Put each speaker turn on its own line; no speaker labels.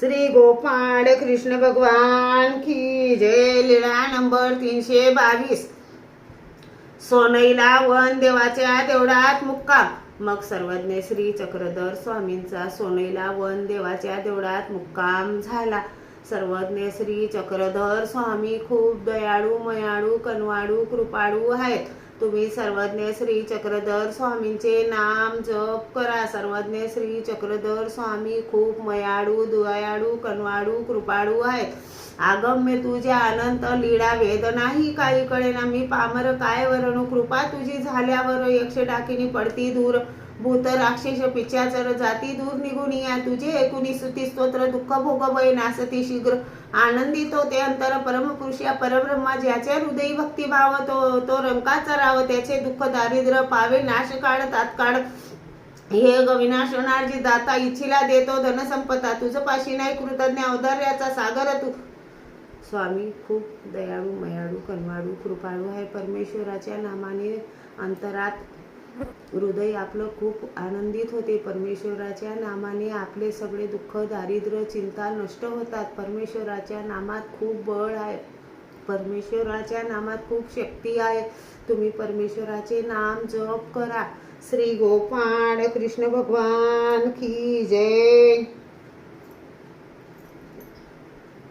श्री गोपाळ कृष्ण भगवान की जय. लीळा नंबर तीनशे बावीस. सोनईला वन देवाच्या देवळात मुक्काम. मग सर्वज्ञ श्री चक्रधर स्वामींचा सोनईला वन देवाच्या देवळात मुक्काम झाला. सर्वज्ञ श्री चक्रधर स्वामी खूप दयाळू मयाळू कनवाळू कृपाळू आहेत. तुम्ही सर्वज्ञ श्री चक्रधर स्वामींचे नाम जप करा. सर्वज्ञ श्री चक्रधर स्वामी खूप मयाळू दुयाडू कनवाळू कृपाळू आहेत. आगम्य तुझ्या अनंत लीळा वेदनाही काही कळेना मी पामर काय वरणू कृपा तुझी झाल्यावर एकशे टाकीनी पडती दूर. भूत राक्षस पिचाचर जाती दूर निघून या. तुझे एकुणी स्तुती स्तोत्र दुःख भोग भय नासती शीघ्र आनंदित होते अंतर. परमपुरुषा परब्रह्मा ज्याच्या हृदयी भक्तिभाव तो तो रंकाचा राव त्याचे दुःख दारिद्र्य पावे नाश काळ तात्काळ. हे गविनाश होणार जी दाता इच्छिला देतो धनसंपदा. तुझं पाशी नाही कृतज्ञ औदार्याचा सागर तू. स्वामी खूप दयाळू मयाळू कनवाळू कृपाळू आहे परमेश्वराच्या नामाने अंतरात हृदय आपलं खूप आनंदित होते. परमेश्वराच्या नामाने आपले सगळे दुःख दारिद्र्य चिंता नष्ट होतात. परमेश्वराच्या नामात खूप बळ आहे. परमेश्वराच्या नामात खूप शक्ती आहे. तुम्ही परमेश्वराचे नाम जप करा. श्री गोपाळ कृष्ण भगवान की जय.